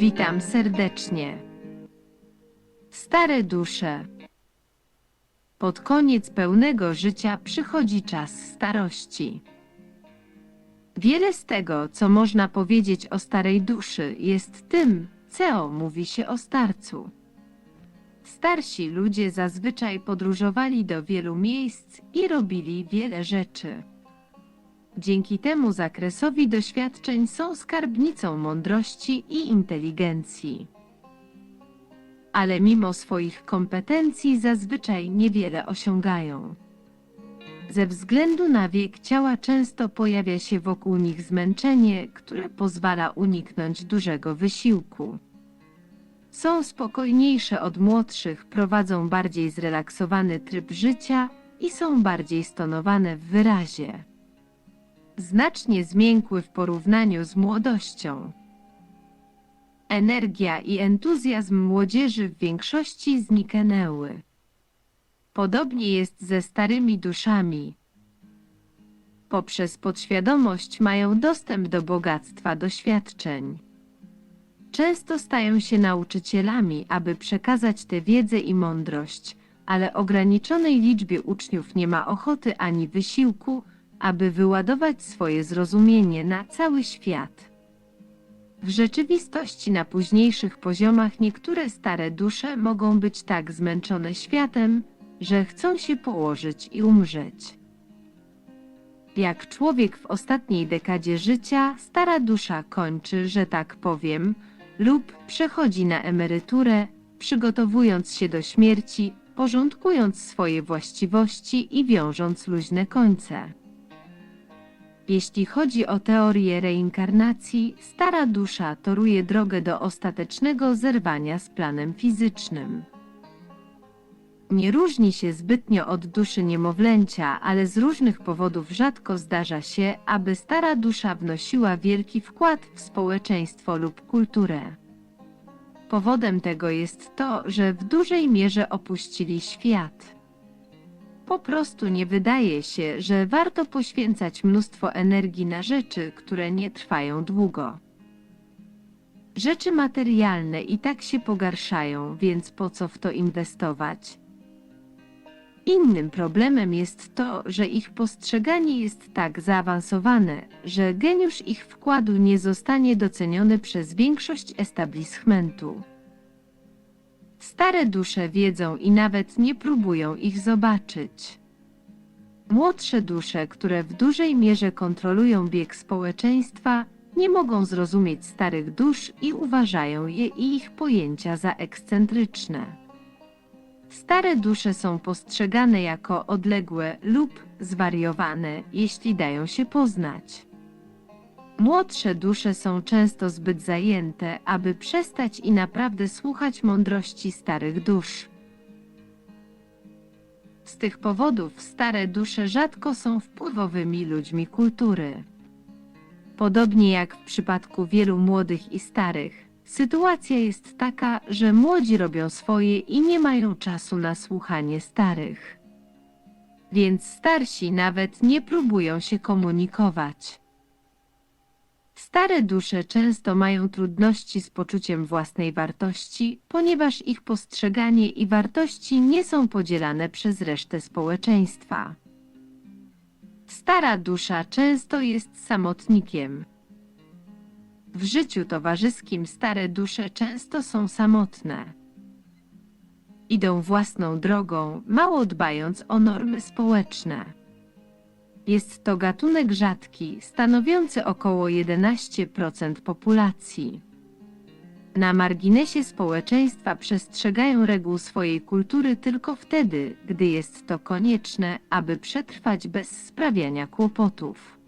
Witam serdecznie. Stare dusze. Pod koniec pełnego życia przychodzi czas starości. Wiele z tego, co można powiedzieć o starej duszy, jest tym, co mówi się o starcu. Starsi ludzie zazwyczaj podróżowali do wielu miejsc i robili wiele rzeczy. Dzięki temu zakresowi doświadczeń są skarbnicą mądrości i inteligencji. Ale mimo swoich kompetencji zazwyczaj niewiele osiągają. Ze względu na wiek ciała często pojawia się wokół nich zmęczenie, które pozwala uniknąć dużego wysiłku. Są spokojniejsze od młodszych, prowadzą bardziej zrelaksowany tryb życia i są bardziej stonowane w wyrazie znacznie zmiękły w porównaniu z młodością. Energia i entuzjazm młodzieży w większości zniknęły. Podobnie jest ze starymi duszami. Poprzez podświadomość mają dostęp do bogactwa doświadczeń. Często stają się nauczycielami, aby przekazać tę wiedzę i mądrość, ale ograniczonej liczbie uczniów nie ma ochoty ani wysiłku, aby wyładować swoje zrozumienie na cały świat. W rzeczywistości na późniejszych poziomach niektóre stare dusze mogą być tak zmęczone światem, że chcą się położyć i umrzeć. Jak człowiek w ostatniej dekadzie życia, stara dusza kończy, że tak powiem, lub przechodzi na emeryturę, przygotowując się do śmierci, porządkując swoje właściwości i wiążąc luźne końce. Jeśli chodzi o teorię reinkarnacji, stara dusza toruje drogę do ostatecznego zerwania z planem fizycznym. Nie różni się zbytnio od duszy niemowlęcia, ale z różnych powodów rzadko zdarza się, aby stara dusza wnosiła wielki wkład w społeczeństwo lub kulturę. Powodem tego jest to, że w dużej mierze opuścili świat. Po prostu nie wydaje się, że warto poświęcać mnóstwo energii na rzeczy, które nie trwają długo. Rzeczy materialne i tak się pogarszają, więc po co w to inwestować? Innym problemem jest to, że ich postrzeganie jest tak zaawansowane, że geniusz ich wkładu nie zostanie doceniony przez większość establishmentu. Stare dusze wiedzą i nawet nie próbują ich zobaczyć. Młodsze dusze, które w dużej mierze kontrolują bieg społeczeństwa, nie mogą zrozumieć starych dusz i uważają je i ich pojęcia za ekscentryczne. Stare dusze są postrzegane jako odległe lub zwariowane, jeśli dają się poznać. Młodsze dusze są często zbyt zajęte, aby przestać i naprawdę słuchać mądrości starych dusz. Z tych powodów stare dusze rzadko są wpływowymi ludźmi kultury. Podobnie jak w przypadku wielu młodych i starych, sytuacja jest taka, że młodzi robią swoje i nie mają czasu na słuchanie starych. Więc starsi nawet nie próbują się komunikować. Stare dusze często mają trudności z poczuciem własnej wartości, ponieważ ich postrzeganie i wartości nie są podzielane przez resztę społeczeństwa. Stara dusza często jest samotnikiem. W życiu towarzyskim stare dusze często są samotne. Idą własną drogą, mało dbając o normy społeczne. Jest to gatunek rzadki, stanowiący około 11% populacji. Na marginesie społeczeństwa przestrzegają reguł swojej kultury tylko wtedy, gdy jest to konieczne, aby przetrwać bez sprawiania kłopotów.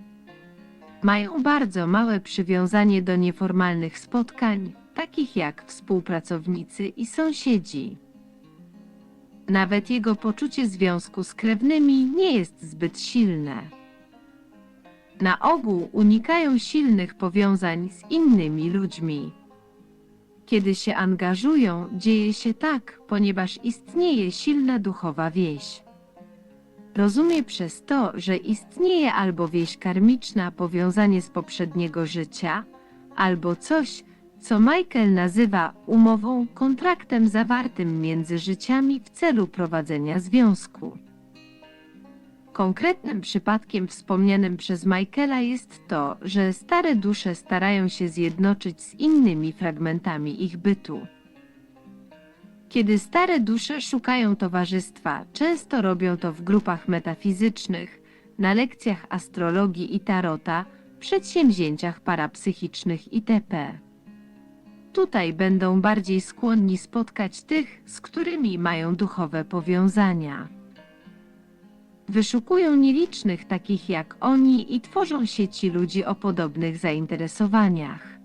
Mają bardzo małe przywiązanie do nieformalnych spotkań, takich jak współpracownicy i sąsiedzi. Nawet jego poczucie związku z krewnymi nie jest zbyt silne. Na ogół unikają silnych powiązań z innymi ludźmi. Kiedy się angażują, dzieje się tak, ponieważ istnieje silna duchowa wieś. Rozumie przez to, że istnieje albo wieś karmiczna, powiązanie z poprzedniego życia, albo coś, co Michael nazywa umową, kontraktem zawartym między życiami w celu prowadzenia związku. Konkretnym przypadkiem wspomnianym przez Michaela jest to, że stare dusze starają się zjednoczyć z innymi fragmentami ich bytu. Kiedy stare dusze szukają towarzystwa, często robią to w grupach metafizycznych, na lekcjach astrologii i tarota, przedsięwzięciach parapsychicznych itp. Tutaj będą bardziej skłonni spotkać tych, z którymi mają duchowe powiązania. Wyszukują nielicznych takich jak oni i tworzą sieci ludzi o podobnych zainteresowaniach.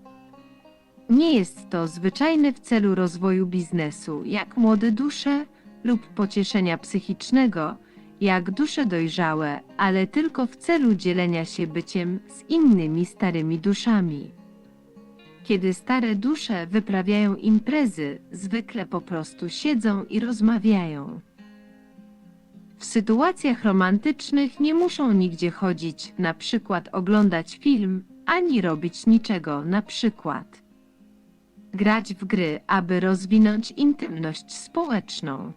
Nie jest to zwyczajne w celu rozwoju biznesu, jak młode dusze lub pocieszenia psychicznego, jak dusze dojrzałe, ale tylko w celu dzielenia się byciem z innymi starymi duszami. Kiedy stare dusze wyprawiają imprezy, zwykle po prostu siedzą i rozmawiają. W sytuacjach romantycznych nie muszą nigdzie chodzić, na przykład oglądać film, ani robić niczego, na przykład grać w gry, aby rozwinąć intymność społeczną.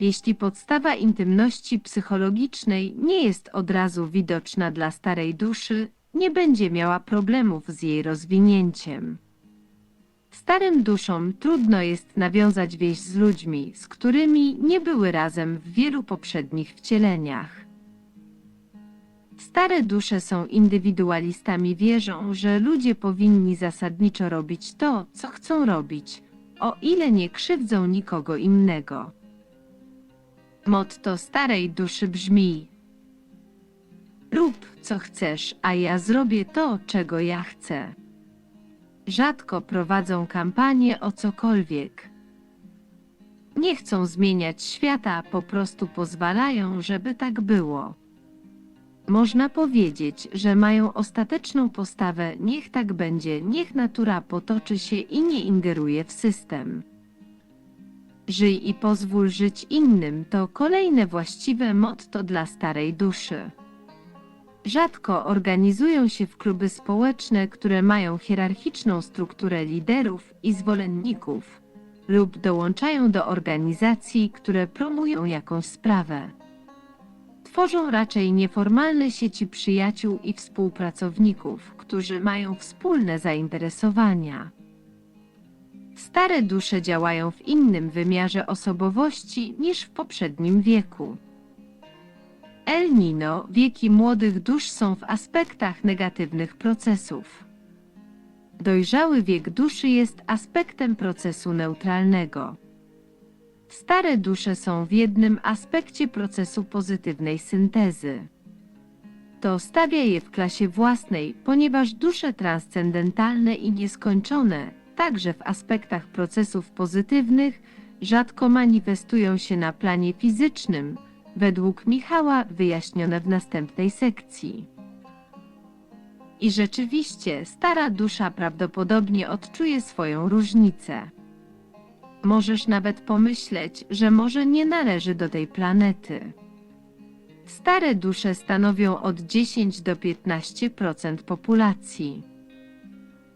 Jeśli podstawa intymności psychologicznej nie jest od razu widoczna dla starej duszy, nie będzie miała problemów z jej rozwinięciem. Starym duszom trudno jest nawiązać więź z ludźmi, z którymi nie były razem w wielu poprzednich wcieleniach. Stare dusze są indywidualistami, wierzą, że ludzie powinni zasadniczo robić to, co chcą robić, o ile nie krzywdzą nikogo innego. Motto starej duszy brzmi: Rób co chcesz, a ja zrobię to, czego ja chcę. Rzadko prowadzą kampanię o cokolwiek. Nie chcą zmieniać świata, po prostu pozwalają, żeby tak było. Można powiedzieć, że mają ostateczną postawę niech tak będzie, niech natura potoczy się i nie ingeruje w system. Żyj i pozwól żyć innym to kolejne właściwe motto dla starej duszy. Rzadko organizują się w kluby społeczne, które mają hierarchiczną strukturę liderów i zwolenników, lub dołączają do organizacji, które promują jakąś sprawę. Tworzą raczej nieformalne sieci przyjaciół i współpracowników, którzy mają wspólne zainteresowania. Stare dusze działają w innym wymiarze osobowości niż w poprzednim wieku. El Nino, wieki młodych dusz są w aspektach negatywnych procesów. Dojrzały wiek duszy jest aspektem procesu neutralnego. Stare dusze są w jednym aspekcie procesu pozytywnej syntezy. To stawia je w klasie własnej, ponieważ dusze transcendentalne i nieskończone, także w aspektach procesów pozytywnych, rzadko manifestują się na planie fizycznym, według Michała wyjaśnione w następnej sekcji. I rzeczywiście, stara dusza prawdopodobnie odczuje swoją różnicę. Możesz nawet pomyśleć, że może nie należy do tej planety. Stare dusze stanowią od 10 do 15% populacji.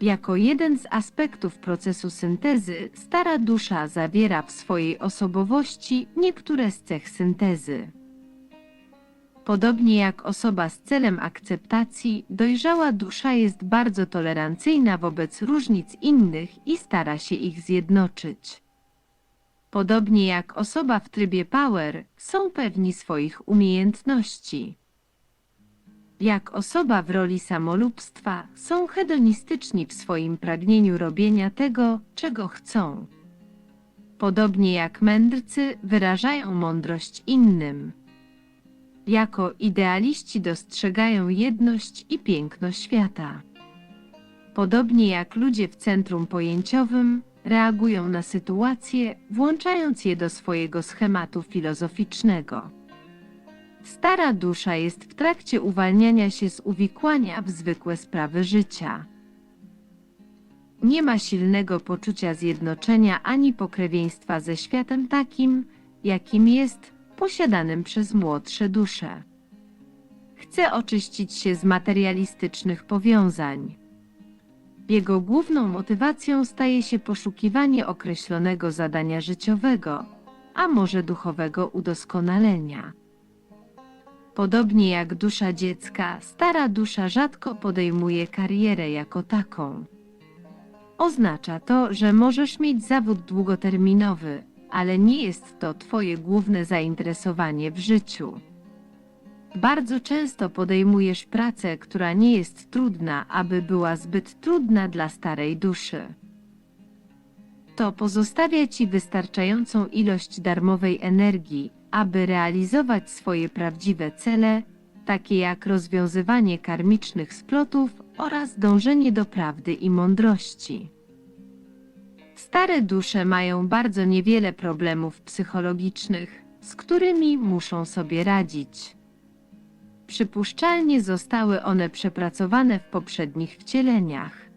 Jako jeden z aspektów procesu syntezy, stara dusza zawiera w swojej osobowości niektóre z cech syntezy. Podobnie jak osoba z celem akceptacji, dojrzała dusza jest bardzo tolerancyjna wobec różnic innych i stara się ich zjednoczyć. Podobnie jak osoba w trybie power, są pewni swoich umiejętności. Jak osoba w roli samolubstwa, są hedonistyczni w swoim pragnieniu robienia tego, czego chcą. Podobnie jak mędrcy wyrażają mądrość innym. Jako idealiści dostrzegają jedność i piękno świata. Podobnie jak ludzie w centrum pojęciowym, reagują na sytuacje, włączając je do swojego schematu filozoficznego. Stara dusza jest w trakcie uwalniania się z uwikłania w zwykłe sprawy życia. Nie ma silnego poczucia zjednoczenia ani pokrewieństwa ze światem takim, jakim jest posiadanym przez młodsze dusze. Chce oczyścić się z materialistycznych powiązań. Jego główną motywacją staje się poszukiwanie określonego zadania życiowego, a może duchowego udoskonalenia. Podobnie jak dusza dziecka, stara dusza rzadko podejmuje karierę jako taką. Oznacza to, że możesz mieć zawód długoterminowy, ale nie jest to Twoje główne zainteresowanie w życiu. Bardzo często podejmujesz pracę, która nie jest trudna, aby była zbyt trudna dla starej duszy. To pozostawia Ci wystarczającą ilość darmowej energii, aby realizować swoje prawdziwe cele, takie jak rozwiązywanie karmicznych splotów oraz dążenie do prawdy i mądrości. Stare dusze mają bardzo niewiele problemów psychologicznych, z którymi muszą sobie radzić. Przypuszczalnie zostały one przepracowane w poprzednich wcieleniach.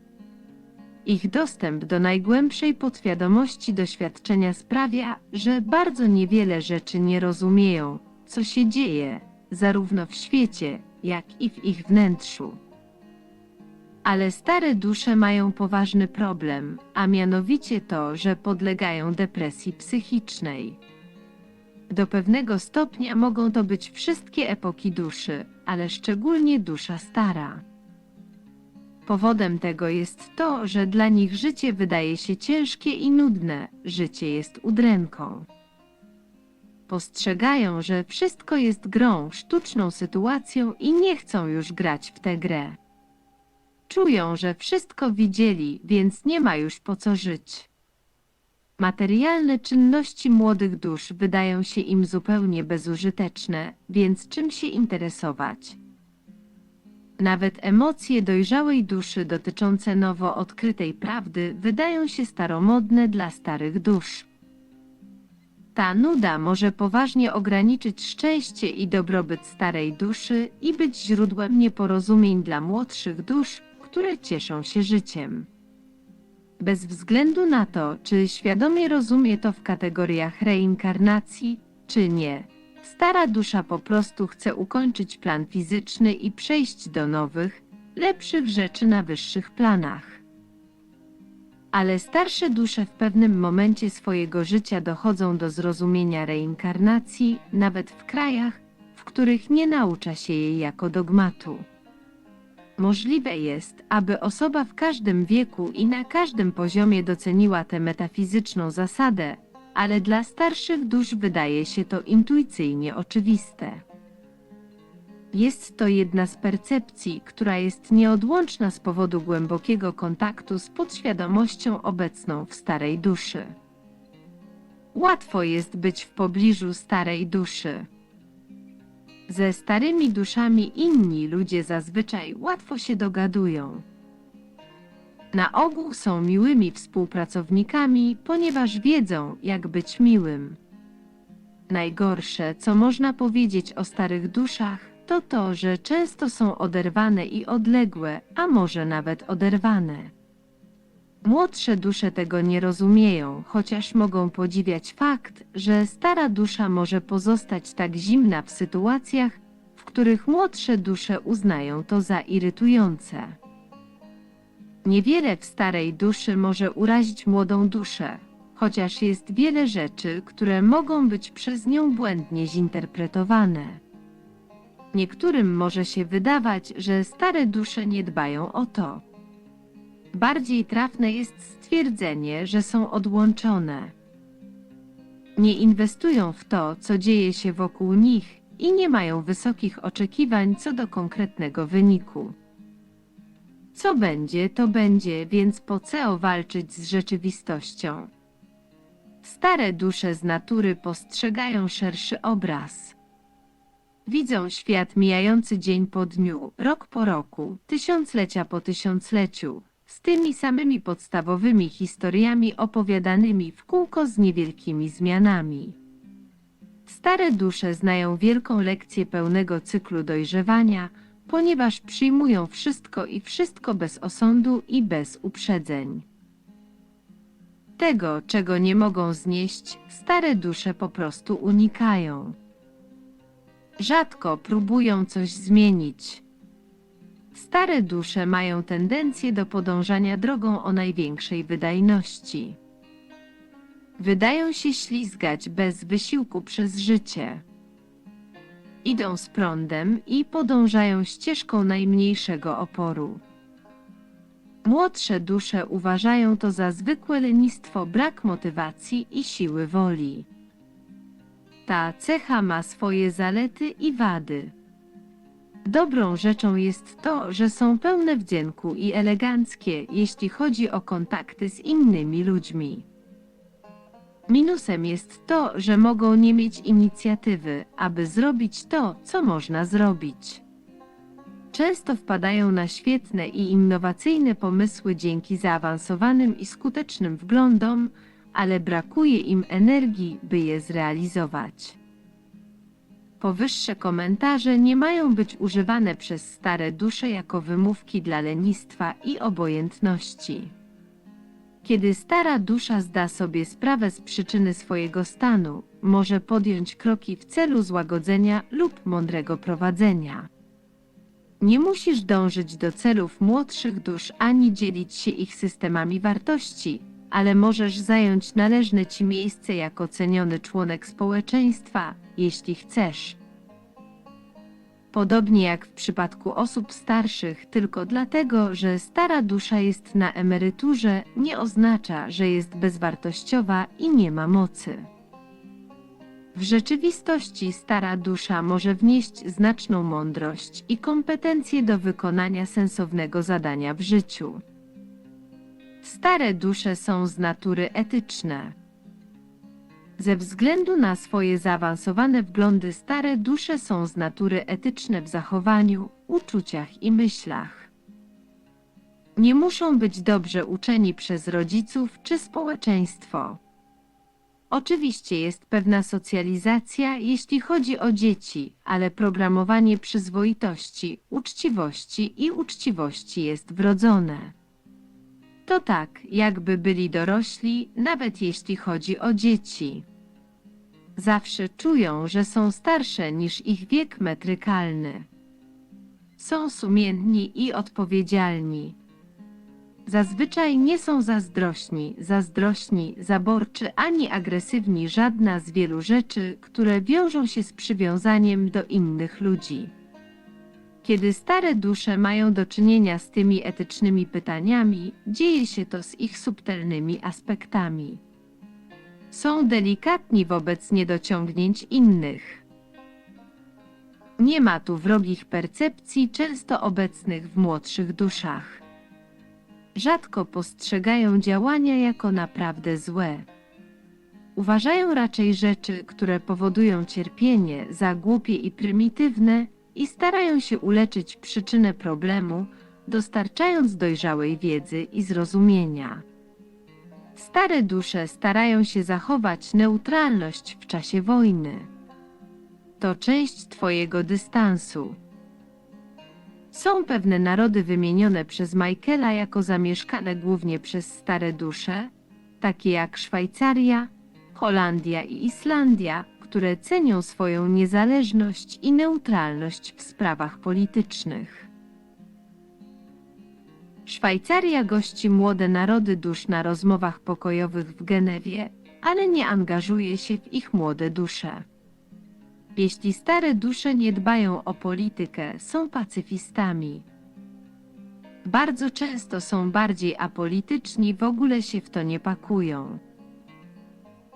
Ich dostęp do najgłębszej podświadomości doświadczenia sprawia, że bardzo niewiele rzeczy nie rozumieją, co się dzieje, zarówno w świecie, jak i w ich wnętrzu. Ale stare dusze mają poważny problem, a mianowicie to, że podlegają depresji psychicznej. Do pewnego stopnia mogą to być wszystkie epoki duszy, ale szczególnie dusza stara. Powodem tego jest to, że dla nich życie wydaje się ciężkie i nudne, życie jest udręką. Postrzegają, że wszystko jest grą, sztuczną sytuacją i nie chcą już grać w tę grę. Czują, że wszystko widzieli, więc nie ma już po co żyć. Materialne czynności młodych dusz wydają się im zupełnie bezużyteczne, więc czym się interesować? Nawet emocje dojrzałej duszy dotyczące nowo odkrytej prawdy wydają się staromodne dla starych dusz. Ta nuda może poważnie ograniczyć szczęście i dobrobyt starej duszy i być źródłem nieporozumień dla młodszych dusz, które cieszą się życiem. Bez względu na to, czy świadomie rozumie to w kategoriach reinkarnacji, czy nie, stara dusza po prostu chce ukończyć plan fizyczny i przejść do nowych, lepszych rzeczy na wyższych planach. Ale starsze dusze w pewnym momencie swojego życia dochodzą do zrozumienia reinkarnacji, nawet w krajach, w których nie naucza się jej jako dogmatu. Możliwe jest, aby osoba w każdym wieku i na każdym poziomie doceniła tę metafizyczną zasadę, ale dla starszych dusz wydaje się to intuicyjnie oczywiste. Jest to jedna z percepcji, która jest nieodłączna z powodu głębokiego kontaktu z podświadomością obecną w starej duszy. Łatwo jest być w pobliżu starej duszy. Ze starymi duszami inni ludzie zazwyczaj łatwo się dogadują. Na ogół są miłymi współpracownikami, ponieważ wiedzą, jak być miłym. Najgorsze, co można powiedzieć o starych duszach, to to, że często są oderwane i odległe, a może nawet oderwane. Młodsze dusze tego nie rozumieją, chociaż mogą podziwiać fakt, że stara dusza może pozostać tak zimna w sytuacjach, w których młodsze dusze uznają to za irytujące. Niewiele w starej duszy może urazić młodą duszę, chociaż jest wiele rzeczy, które mogą być przez nią błędnie zinterpretowane. Niektórym może się wydawać, że stare dusze nie dbają o to. Bardziej trafne jest stwierdzenie, że są odłączone. Nie inwestują w to, co dzieje się wokół nich i nie mają wysokich oczekiwań co do konkretnego wyniku. Co będzie, to będzie, więc po co walczyć z rzeczywistością? Stare dusze z natury postrzegają szerszy obraz. Widzą świat mijający dzień po dniu, rok po roku, tysiąclecia po tysiącleciu, z tymi samymi podstawowymi historiami opowiadanymi w kółko z niewielkimi zmianami. Stare dusze znają wielką lekcję pełnego cyklu dojrzewania, ponieważ przyjmują wszystko i wszystko bez osądu i bez uprzedzeń. Tego, czego nie mogą znieść, stare dusze po prostu unikają. Rzadko próbują coś zmienić. Stare dusze mają tendencję do podążania drogą o największej wydajności. Wydają się ślizgać bez wysiłku przez życie. Idą z prądem i podążają ścieżką najmniejszego oporu. Młodsze dusze uważają to za zwykłe lenistwo, brak motywacji i siły woli. Ta cecha ma swoje zalety i wady. Dobrą rzeczą jest to, że są pełne wdzięku i eleganckie, jeśli chodzi o kontakty z innymi ludźmi. Minusem jest to, że mogą nie mieć inicjatywy, aby zrobić to, co można zrobić. Często wpadają na świetne i innowacyjne pomysły dzięki zaawansowanym i skutecznym wglądom, ale brakuje im energii, by je zrealizować. Powyższe komentarze nie mają być używane przez stare dusze jako wymówki dla lenistwa i obojętności. Kiedy stara dusza zda sobie sprawę z przyczyny swojego stanu, może podjąć kroki w celu złagodzenia lub mądrego prowadzenia. Nie musisz dążyć do celów młodszych dusz ani dzielić się ich systemami wartości, ale możesz zająć należne ci miejsce jako ceniony członek społeczeństwa, jeśli chcesz. Podobnie jak w przypadku osób starszych, tylko dlatego, że stara dusza jest na emeryturze, nie oznacza, że jest bezwartościowa i nie ma mocy. W rzeczywistości stara dusza może wnieść znaczną mądrość i kompetencje do wykonania sensownego zadania w życiu. Stare dusze są z natury etyczne. Ze względu na swoje zaawansowane wglądy stare dusze są z natury etyczne w zachowaniu, uczuciach i myślach. Nie muszą być dobrze uczeni przez rodziców czy społeczeństwo. Oczywiście jest pewna socjalizacja, jeśli chodzi o dzieci, ale programowanie przyzwoitości, uczciwości i uczciwości jest wrodzone. To tak, jakby byli dorośli, nawet jeśli chodzi o dzieci. Zawsze czują, że są starsze niż ich wiek metrykalny. Są sumienni i odpowiedzialni. Zazwyczaj nie są zazdrośni, zazdrośni, zaborczy ani agresywni żadna z wielu rzeczy, które wiążą się z przywiązaniem do innych ludzi. Kiedy stare dusze mają do czynienia z tymi etycznymi pytaniami, dzieje się to z ich subtelnymi aspektami. Są delikatni wobec niedociągnięć innych. Nie ma tu wrogich percepcji, często obecnych w młodszych duszach. Rzadko postrzegają działania jako naprawdę złe. Uważają raczej rzeczy, które powodują cierpienie, za głupie i prymitywne i starają się uleczyć przyczynę problemu, dostarczając dojrzałej wiedzy i zrozumienia. Stare dusze starają się zachować neutralność w czasie wojny. To część Twojego dystansu. Są pewne narody wymienione przez Michaela jako zamieszkane głównie przez stare dusze, takie jak Szwajcaria, Holandia i Islandia, które cenią swoją niezależność i neutralność w sprawach politycznych. Szwajcaria gości młode narody dusz na rozmowach pokojowych w Genewie, ale nie angażuje się w ich młode dusze. Jeśli stare dusze nie dbają o politykę, są pacyfistami. Bardzo często są bardziej apolityczni, w ogóle się w to nie pakują.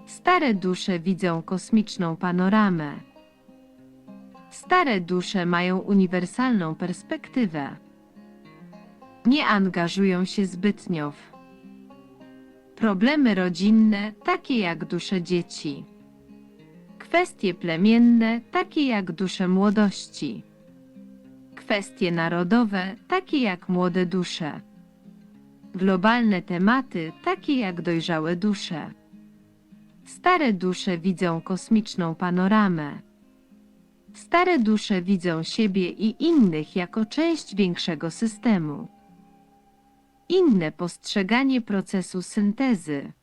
Stare dusze widzą kosmiczną panoramę. Stare dusze mają uniwersalną perspektywę. Nie angażują się zbytnio w problemy rodzinne, takie jak dusze dzieci. Kwestie plemienne, takie jak dusze młodości. Kwestie narodowe, takie jak młode dusze. Globalne tematy, takie jak dojrzałe dusze. Stare dusze widzą kosmiczną panoramę. Stare dusze widzą siebie i innych jako część większego systemu. Inne postrzeganie procesu syntezy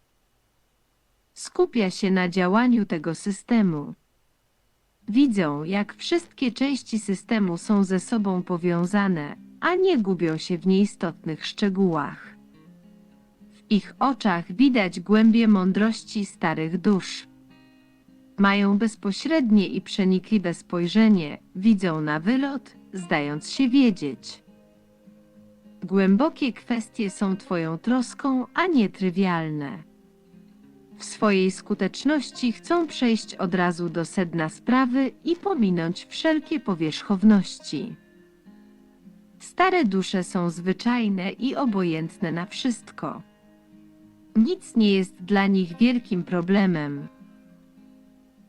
skupia się na działaniu tego systemu. Widzą, jak wszystkie części systemu są ze sobą powiązane, a nie gubią się w nieistotnych szczegółach. W ich oczach widać głębie mądrości starych dusz. Mają bezpośrednie i przenikliwe spojrzenie, widzą na wylot, zdając się wiedzieć. Głębokie kwestie są Twoją troską, a nie trywialne. W swojej skuteczności chcą przejść od razu do sedna sprawy i pominąć wszelkie powierzchowności. Stare dusze są zwyczajne i obojętne na wszystko. Nic nie jest dla nich wielkim problemem.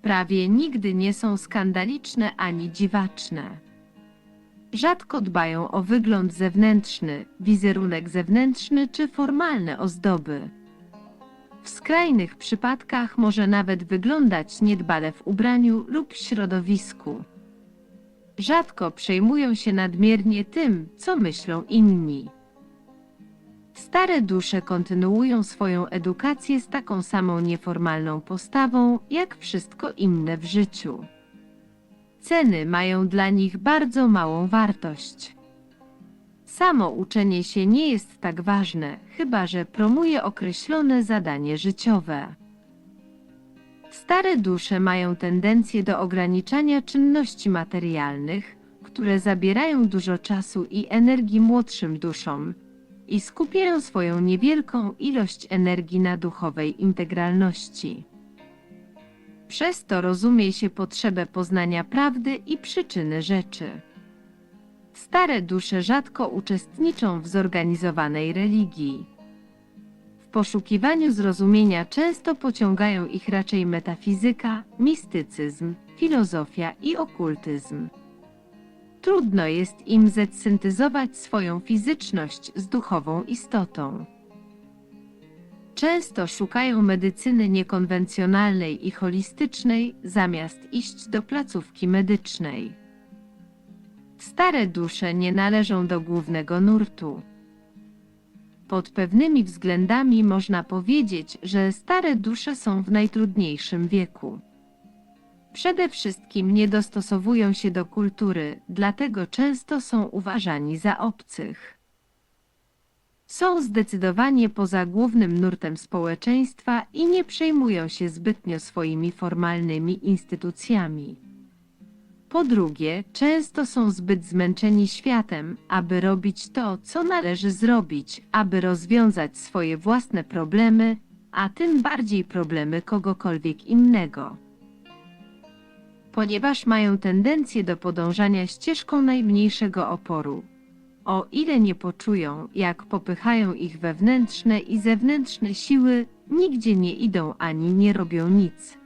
Prawie nigdy nie są skandaliczne ani dziwaczne. Rzadko dbają o wygląd zewnętrzny, wizerunek zewnętrzny czy formalne ozdoby. W skrajnych przypadkach może nawet wyglądać niedbale w ubraniu lub środowisku. Rzadko przejmują się nadmiernie tym, co myślą inni. Stare dusze kontynuują swoją edukację z taką samą nieformalną postawą, jak wszystko inne w życiu. Ceny mają dla nich bardzo małą wartość. Samo uczenie się nie jest tak ważne, chyba że promuje określone zadanie życiowe. Stare dusze mają tendencję do ograniczania czynności materialnych, które zabierają dużo czasu i energii młodszym duszom i skupiają swoją niewielką ilość energii na duchowej integralności. Przez to rozumie się potrzebę poznania prawdy i przyczyny rzeczy. Stare dusze rzadko uczestniczą w zorganizowanej religii. W poszukiwaniu zrozumienia często pociągają ich raczej metafizyka, mistycyzm, filozofia i okultyzm. Trudno jest im zsyntezować swoją fizyczność z duchową istotą. Często szukają medycyny niekonwencjonalnej i holistycznej, zamiast iść do placówki medycznej. Stare dusze nie należą do głównego nurtu. Pod pewnymi względami można powiedzieć, że stare dusze są w najtrudniejszym wieku. Przede wszystkim nie dostosowują się do kultury, dlatego często są uważani za obcych. Są zdecydowanie poza głównym nurtem społeczeństwa i nie przejmują się zbytnio swoimi formalnymi instytucjami. Po drugie, często są zbyt zmęczeni światem, aby robić to, co należy zrobić, aby rozwiązać swoje własne problemy, a tym bardziej problemy kogokolwiek innego. Ponieważ mają tendencję do podążania ścieżką najmniejszego oporu, o ile nie poczują, jak popychają ich wewnętrzne i zewnętrzne siły, nigdzie nie idą ani nie robią nic.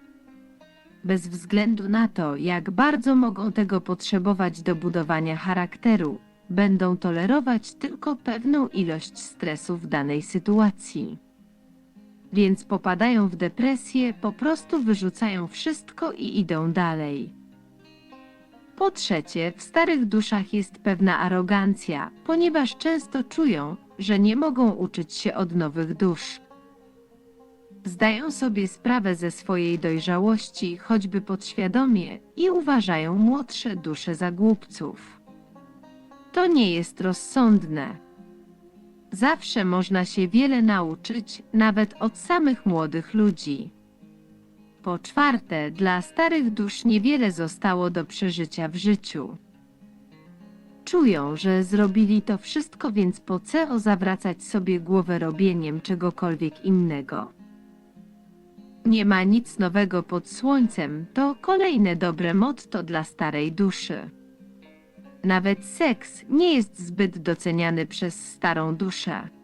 Bez względu na to, jak bardzo mogą tego potrzebować do budowania charakteru, będą tolerować tylko pewną ilość stresu w danej sytuacji. Więc popadają w depresję, po prostu wyrzucają wszystko i idą dalej. Po trzecie, w starych duszach jest pewna arogancja, ponieważ często czują, że nie mogą uczyć się od nowych dusz. Zdają sobie sprawę ze swojej dojrzałości, choćby podświadomie, i uważają młodsze dusze za głupców. To nie jest rozsądne. Zawsze można się wiele nauczyć, nawet od samych młodych ludzi. Po czwarte, dla starych dusz niewiele zostało do przeżycia w życiu. Czują, że zrobili to wszystko, więc po co zawracać sobie głowę robieniem czegokolwiek innego. Nie ma nic nowego pod słońcem, to kolejne dobre motto dla starej duszy. Nawet seks nie jest zbyt doceniany przez starą duszę.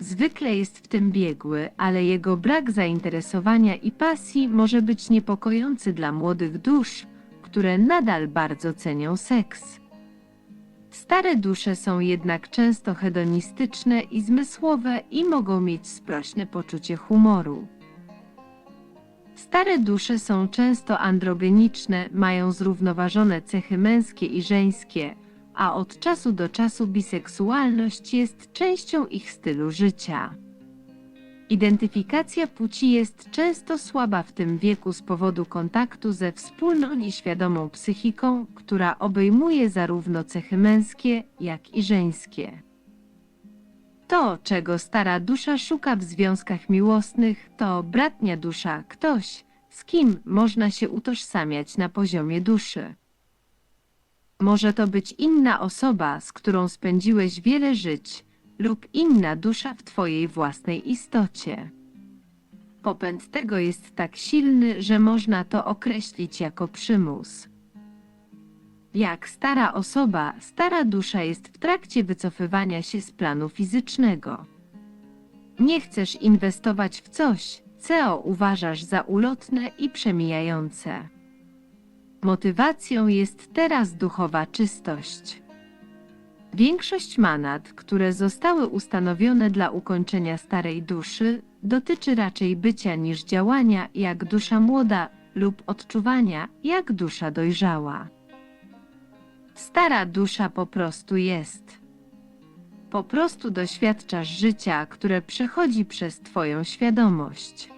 Zwykle jest w tym biegły, ale jego brak zainteresowania i pasji może być niepokojący dla młodych dusz, które nadal bardzo cenią seks. Stare dusze są jednak często hedonistyczne i zmysłowe i mogą mieć sprośne poczucie humoru. Stare dusze są często androgeniczne, mają zrównoważone cechy męskie i żeńskie, a od czasu do czasu biseksualność jest częścią ich stylu życia. Identyfikacja płci jest często słaba w tym wieku z powodu kontaktu ze wspólną nieświadomą psychiką, która obejmuje zarówno cechy męskie, jak i żeńskie. To, czego stara dusza szuka w związkach miłosnych, to bratnia dusza, ktoś, z kim można się utożsamiać na poziomie duszy. Może to być inna osoba, z którą spędziłeś wiele żyć, lub inna dusza w Twojej własnej istocie. Popęd tego jest tak silny, że można to określić jako przymus. Jak stara osoba, stara dusza jest w trakcie wycofywania się z planu fizycznego. Nie chcesz inwestować w coś, co uważasz za ulotne i przemijające. Motywacją jest teraz duchowa czystość. Większość manat, które zostały ustanowione dla ukończenia starej duszy, dotyczy raczej bycia niż działania jak dusza młoda lub odczuwania jak dusza dojrzała. Stara dusza po prostu jest. Po prostu doświadczasz życia, które przechodzi przez Twoją świadomość.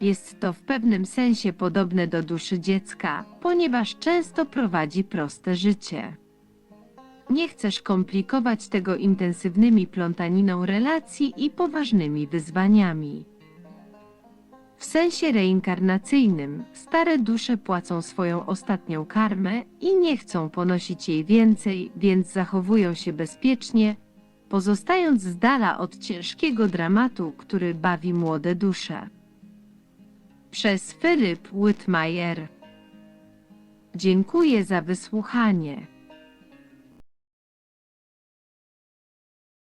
Jest to w pewnym sensie podobne do duszy dziecka, ponieważ często prowadzi proste życie. Nie chcesz komplikować tego intensywnymi plątaniną relacji i poważnymi wyzwaniami. W sensie reinkarnacyjnym stare dusze płacą swoją ostatnią karmę i nie chcą ponosić jej więcej, więc zachowują się bezpiecznie, pozostając z dala od ciężkiego dramatu, który bawi młode dusze. Przez Philip Whitmire. Dziękuję za wysłuchanie.